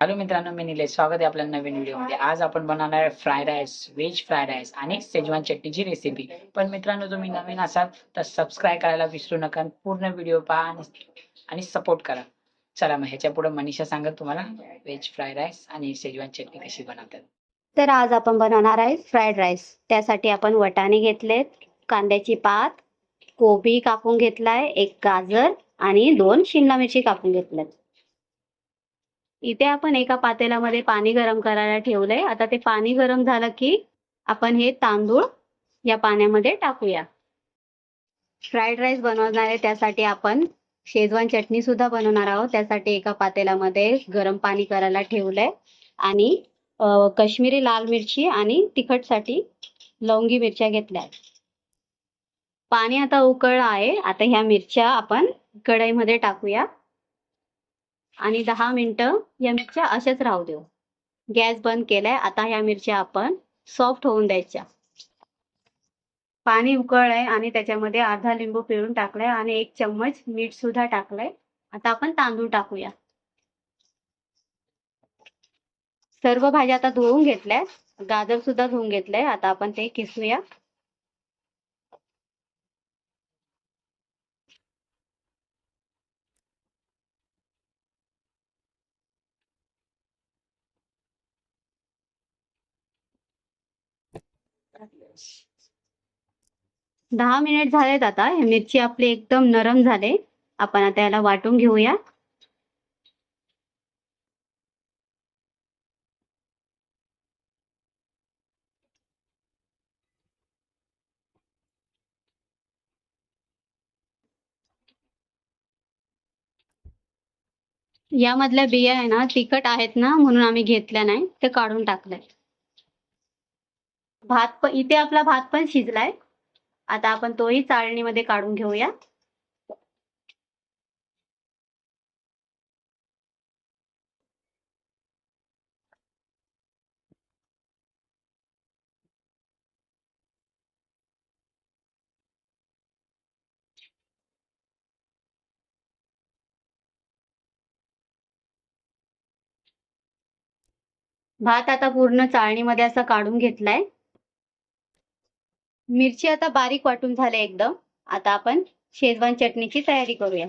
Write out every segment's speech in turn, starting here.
Hello मित्रांनो मी निलेश स्वागत आहे आपल्या नवीन व्हिडिओमध्ये. आज आपण बनवणार आहे fried rice veg fried rice आणि सेजवान चटणीची रेसिपी पण मित्रांनो तुम्ही नवीन असाल तर सबस्क्राईब करायला विसरू नका पूर्ण व्हिडिओ पहा आणि आणि सपोर्ट करा. चला मग ह्याच्या पुढे मनीषा सांगत तुम्हाला व्हेज फ्राय राईस आणि सेजवान चटणी कशी बनवतात. तर आज आपण बनवणार आहे फ्राईड राईस. त्यासाठी आपण वटाणे घेतलेत कांद्याची पात कोबी कापून घेतलाय एक गाजर आणि दोन शिमला मिरची कापून घेतल्यात. इथे आपण एका पातेल्यामध्ये पाणी गरम करायला ठेवलंय. आता ते पाणी गरम झालं की आपण हे तांदूळ या पाण्यामध्ये टाकूया. फ्राईड राईस बनवणार आहे त्यासाठी आपण शेजवान चटणी सुद्धा बनवणार आहोत. त्यासाठी एका पातेल्यामध्ये गरम पाणी करायला ठेवलंय. आणि कश्मीरी लाल मिरची आणि तिखटसाठी लवंगी मिरच्या घेतल्या पाणी आता उकळलं आहे. आता ह्या मिरच्या आपण कढईमध्ये टाकूया. आणि दहा मिनटं या मिरच्या अशाच राहू देऊ. गॅस बंद केलाय आता ह्या मिरच्या आपण सॉफ्ट होऊन द्यायच्या. पाणी उकळलंय आणि त्याच्यामध्ये अर्धा लिंबू पिळून टाकलाय आणि एक चम्मच मीठ सुद्धा टाकलंय. आता आपण तांदूळ टाकूया. सर्व भाज्या आता धुवून घेतल्या गाजर सुद्धा धुवून घेतलंय. आता आपण ते किसूया. दहा मिनिट झालेत आता. हे मिरची आपली एकदम नरम झाले. आपण आता याला वाटून घेऊया. यामधल्या बिया आहे ना तिखट आहेत ना म्हणून आम्ही घेतल्या नाही. ते काढून टाकलंय. भात पण इथे आपला भात पण शिजलाय. आता आपण तोही चाळणीमध्ये काढून घेऊया. भात आता पूर्ण चाळणीमध्ये असा काढून घेतलाय. मिरची आता बारीक वाटून झाले एकदम. आता आपण शेजवान चटणीची तयारी करूया.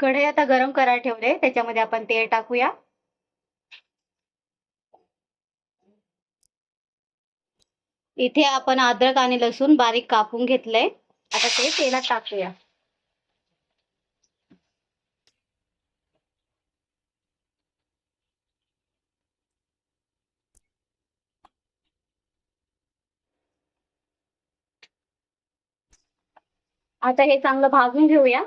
कढई आता गरम करायला ठेवले त्याच्यामध्ये आपण तेल टाकूया. इथे आपण अद्रक आणि लसूण बारीक कापून घेतलंय आता ते तेलात टाकूया. आता हे चांगलं भाजून घेऊया.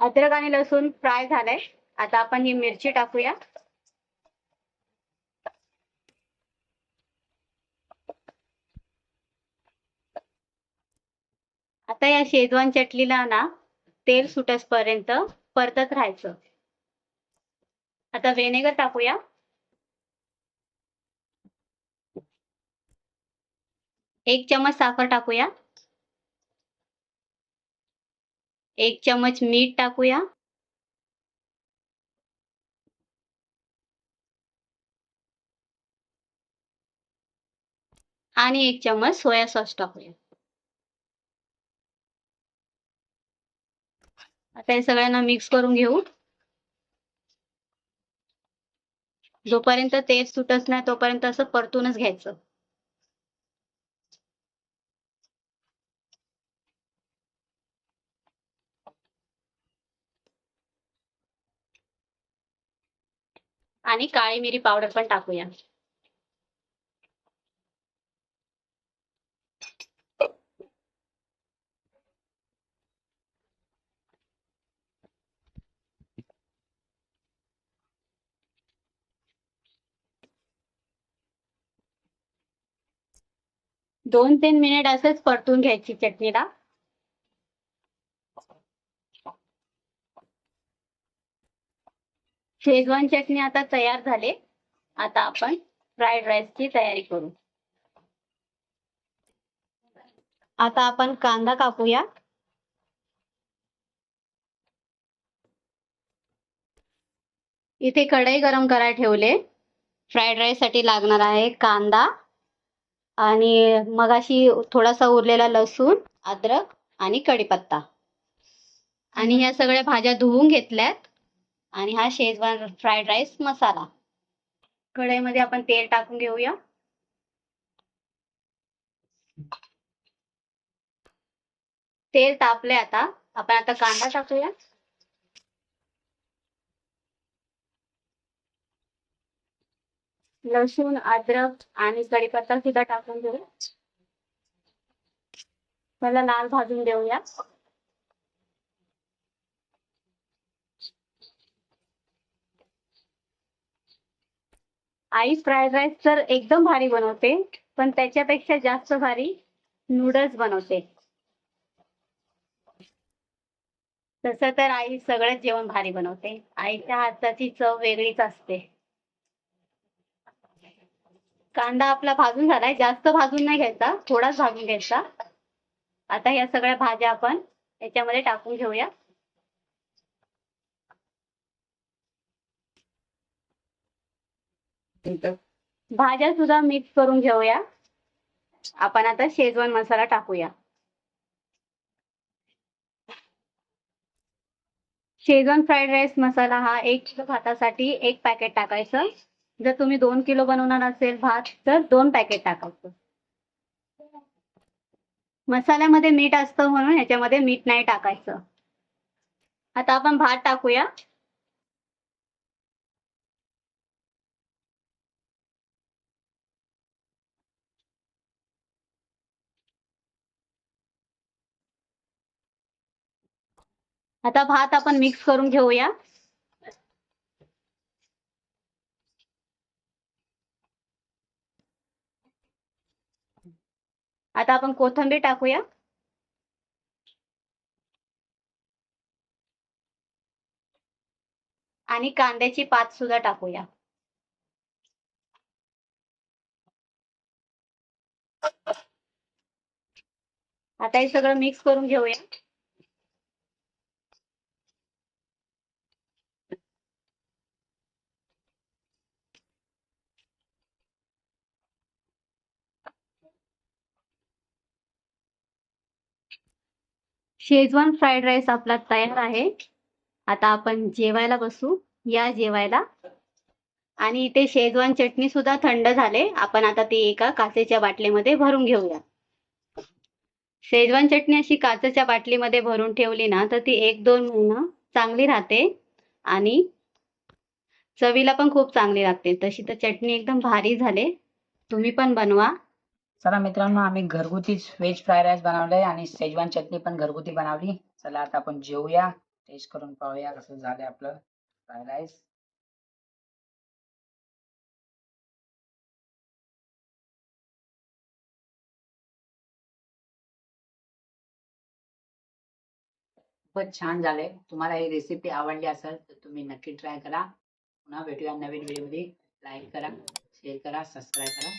अद्रक आणि लसूण फ्राय झालाय. आता आपण ही मिरची टाकूया. आता या शेजवान चटणीला ना तेल सुटसपर्यंत परतत राहायचं. आता व्हिनेगर टाकूया. एक चमच साखर टाकूया. एक चमच मीठ टाकूया. आणि एक चमच सोया सॉस टाकूया. आता हे सगळ्यांना मिक्स करून घेऊ. जोपर्यंत तेल सुटत नाही तोपर्यंत असं परतूनच घ्यायचं. आणि काळी मिरी पावडर पण टाकूया. दोन तीन मिनिट असंच परतून घ्यायची चटणीला. शेजवान चटणी आता तयार झाले. आता आपण फ्राईड राईसची तयारी करू. आता आपण कांदा कापूया. इथे कढई गरम करायला ठेवले. फ्राईड राईससाठी लागणार आहे कांदा. आणि मगाशी थोडासा उरलेला लसूण अद्रक आणि कढीपत्ता. आणि ह्या सगळ्या भाज्या धुवून घेतल्यात. आणि हा शेजवान फ्राईड राईस मसाला कढईमध्ये आपण तेल टाकून घेऊया. तेल तापले आता. आपण आता कांदा टाकूया. लसूण अद्रक आणि कढीपत्ता सुद्धा टाकून घेऊ. त्याला लाल भाजून देऊया. आई फ्राईड राईस तर एकदम भारी बनवते पण त्याच्यापेक्षा जास्त भारी नूडल्स बनवते. तसं तर आई सगळंच जेवण भारी बनवते. आईच्या हाताची चव वेगळीच असते. कांदा आपला भाजून झालाय जास्त भाजून नाही घ्यायचा थोडाच भाजून घ्यायचा. आता या सगळ्या भाज्या आपण याच्यामध्ये टाकून घेऊया. भाज्या सुद्धा मिक्स करून घेऊया. आपण आता शेजवान मसाला टाकूया. शेजवान फ्राईड राईस मसाला हा एक किलो भातासाठी एक पॅकेट टाकायचं. जर तुम्ही दोन किलो बनवणार असेल भात तर दोन पॅकेट टाकायचं. मसाल्यामध्ये मीठ असतं म्हणून ह्याच्यामध्ये मीठ नाही टाकायचं. आता आपण भात टाकूया. आता भात आपण मिक्स करून घेऊया. आता आपण कोथिंबीर टाकूया. आणि कांद्याची पात सुद्धा टाकूया. आता हे सगळं मिक्स करून घेऊया. शेजवान फ्राईड राईस आपला तयार आहे. आता आपण जेवायला बसू. या जेवायला. आणि इथे शेजवान चटणी सुद्धा थंड झाले. आपण आता ती एका काचेच्या बाटलीमध्ये भरून घेऊया. शेजवान चटणी अशी काचेच्या बाटलीमध्ये भरून ठेवली ना तर ती एक दोन महिना चांगली राहते. आणि चवीला पण खूप चांगली लागते. तशी तर चटणी एकदम भारी झाले. तुम्ही पण बनवा. चला मित्रांनो आम्ही घरगुतीच व्हेज फ्राय राईस बनवलंय आणि शेजवान चटणी पण घरगुती बनवली. चला आता आपण जेवूया. टेस्ट करून पाहूया कसं झालंय आपलं फ्राय राईस खूपच छान झाले तुम्हाला ही रेसिपी आवडली असेल तर तुम्ही नक्की ट्राय करा. पुन्हा भेटूया नवीन व्हिडिओमध्ये लाईक करा शेअर करा सबस्क्राईब करा.